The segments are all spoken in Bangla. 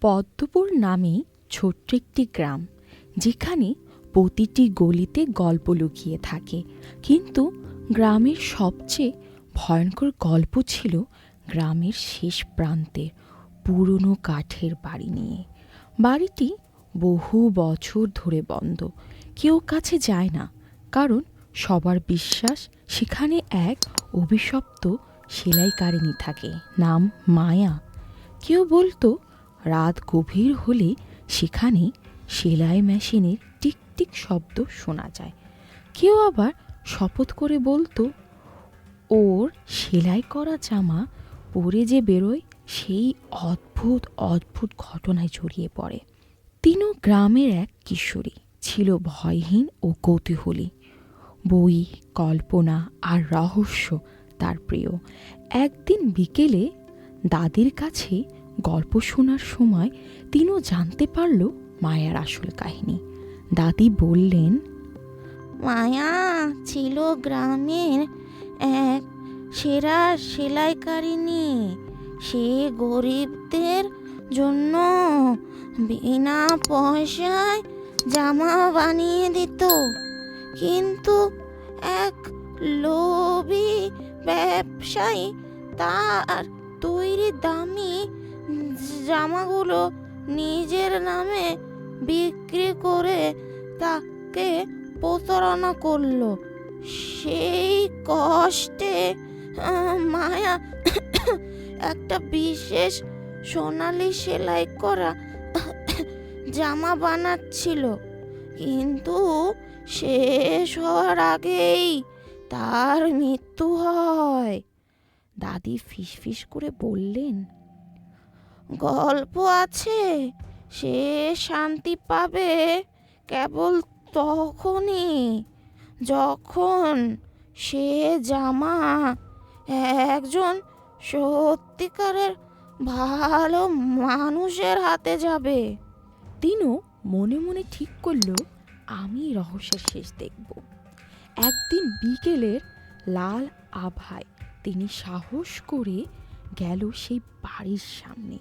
পদ্মপুর নামে ছোট্ট একটি গ্রাম, যেখানে প্রতিটি গলিতে গল্প লুকিয়ে থাকে। কিন্তু গ্রামের সবচেয়ে ভয়ঙ্কর গল্প ছিল গ্রামের শেষ প্রান্তে পুরনো কাঠের বাড়ি নিয়ে। বাড়িটি বহু বছর ধরে বন্ধ। কেউ কাছে যায় না, কারণ সবার বিশ্বাস সেখানে এক অভিশপ্ত সেলাইকারিনী থাকে, নাম মায়া। কেউ বলতো রাত গভীর হলে সেখানে সেলাই মেশিনের টিকটিক শব্দ শোনা যায়। কেউ আবার শপথ করে বলতো, ওর সেলাই করা জামা পরে যে বেরোয় সেই অদ্ভুত অদ্ভুত ঘটনায় জড়িয়ে পড়ে। তিনও গ্রামের এক কিশোরী ছিল ভয়হীন ও কৌতূহলী। বই, কল্পনা আর রহস্য তার প্রিয়। একদিন বিকেলে দাদির কাছে গল্প শোনার সময় তিনিও জানতে পারল মায়ার আসল কাহিনী। দাদি বললেন, মায়া ছিল গ্রামের এক সেরা সেলাইকারিনী সে গরিবদের জন্য বিনা পয়সায় জামা বানিয়ে দিত। কিন্তু এক লোভী ব্যবসায়ী তার তৈরি দামি জামাগুলো নিজের নামে বিক্রি করে তাকে প্রতারণা করল। সেই কষ্টে মায়া একটা বিশেষ সোনালি সেলাই করা জামা বানাচ্ছিল। কিন্তু শেষ হওয়ার আগেই তার মৃত্যু হয়। দাদি ফিসফিস করে বললেন গল্প আছে, সে শান্তি পাবে কেবল তখনই যখন সে জামা একজন সত্যিকারের ভালো মানুষের হাতে যাবে। তিনও মনে মনে ঠিক করল, আমি রহস্যের শেষ দেখব। একদিন বিকেলের লাল আভায় তিনি সাহস করে গেল সেই বাড়ির সামনে।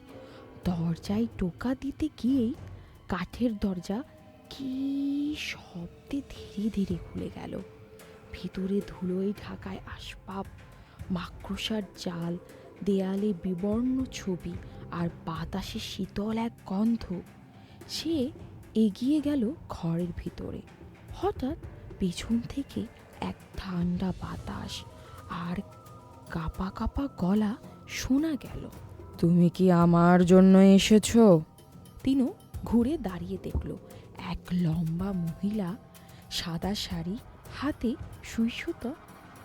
দরজায় টোকা দিতে গিয়েই কাঠের দরজা কি শব্দে ধীরে ধীরে খুলে গেল। ভিতরে ধুলোয় ঢাকায় আসবাব, মাকড়সার জাল, দেয়ালে বিবর্ণ ছবি আর বাতাসে শীতল এক গন্ধ। সে এগিয়ে গেল ঘরের ভিতরে। হঠাৎ পেছন থেকে এক ঠান্ডা বাতাস আর কাপা কাপা গলা শোনা গেল। তুমি কি আমার জন্য এসেছ? তিনও ঘুরে দাঁড়িয়ে দেখল, এক লম্বা মহিলা সাদা শাড়ি, হাতে সুই সুতো,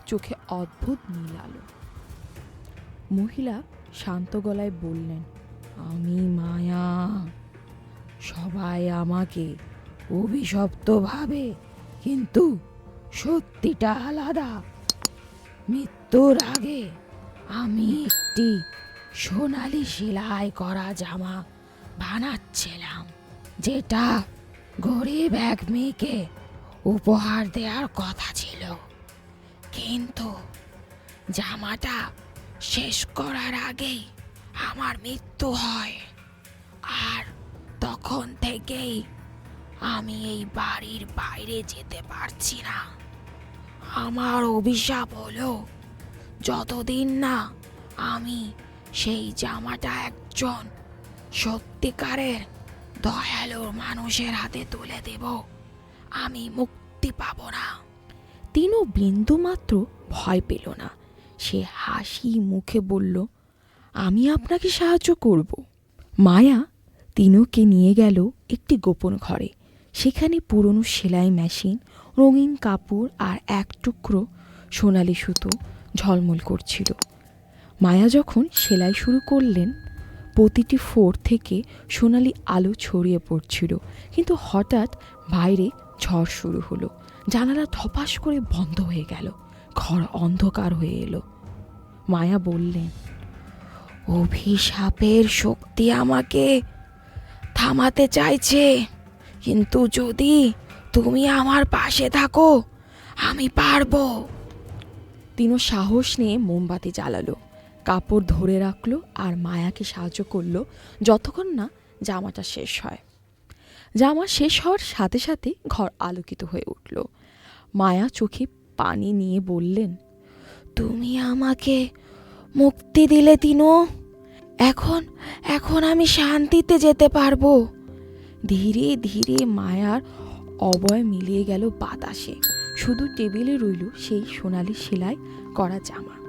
চোখে অদ্ভুত নীল আলো। মহিলা শান্ত গলায় বললেন, আমি মায়া। সবাই আমাকে অভিশপ্ত ভাবে কিন্তু সত্যিটা আলাদা। মৃত্যুর আগে আমি একটি সোনালি সেলাই করা জামা বানাচ্ছিলাম, যেটা গরিব এক মেয়েকে উপহার দেওয়ার কথা ছিল। কিন্তু জামাটা শেষ করার আগেই আমার মৃত্যু হয়। আর তখন থেকেই আমি এই বাড়ির বাইরে যেতে পারছি না। আমার অভিশাপ হলো, যতদিন না আমি সেই জামাটা একজন সত্যিকারের দয়ালু মানুষের হাতে তুলে দেব। আমি মুক্তি পাব না। তিনও বিন্দুমাত্র ভয় পেল না। সে হাসি মুখে বলল, আমি আপনাকে সাহায্য করব। মায়া তিনুকে নিয়ে গেল একটি গোপন ঘরে। সেখানে পুরনো সেলাই মেশিন, রঙিন কাপড় আর এক টুকরো সোনালি সুতো ঝলমল করছিল। মায়া যখন সেলাই শুরু করলেন, প্রতিটি ফোর থেকে সোনালি আলো ছড়িয়ে পড়ছিল। কিন্তু হঠাৎ বাইরে ঝড় শুরু হলো। জানালা ধপাস করে বন্ধ হয়ে গেল। ঘর অন্ধকার হয়ে এলো। মায়া বললেন, অভিশাপের শক্তি আমাকে থামাতে চাইছে। কিন্তু যদি তুমি আমার পাশে থাকো, আমি পারব তিনও সাহস নিয়ে মোমবাতি জ্বালালো। কাপড় ধরে রাখল আর মায়াকে সাহায্য করল যতক্ষণ না জামাটা শেষ হয়। জামা শেষ হওয়ার সাথে সাথে ঘর আলোকিত হয়ে উঠল। মায়া চোখে পানি নিয়ে বললেন, তুমি আমাকে মুক্তি দিলে তিনো। এখন এখন আমি শান্তিতে যেতে পারব। ধীরে ধীরে মায়ার অবয় মিলিয়ে গেল বাতাসে। শুধু টেবিলে রইল সেই সোনালি সেলাই করা জামা।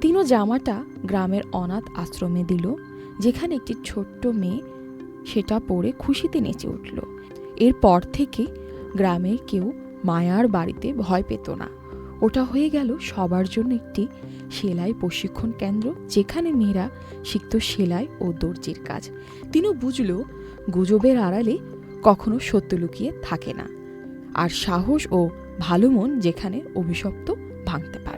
তিনও জামাটা গ্রামের অনাথ আশ্রমে দিল, যেখানে একটি ছোট্ট মেয়ে সেটা পরে খুশিতে নেচে উঠল। এরপর থেকে গ্রামের কেউ মায়ার বাড়িতে ভয় পেত না। ওটা হয়ে গেল সবার জন্য একটি সেলাই প্রশিক্ষণ কেন্দ্র, যেখানে মেয়েরা শিখত সেলাই ও দর্জির কাজ। তিনও বুঝল গুজবের আড়ালে কখনো সত্য লুকিয়ে থাকে না। আর সাহস ও ভালো মন যেখানে অভিশপ্ত ভাঙতে পারে।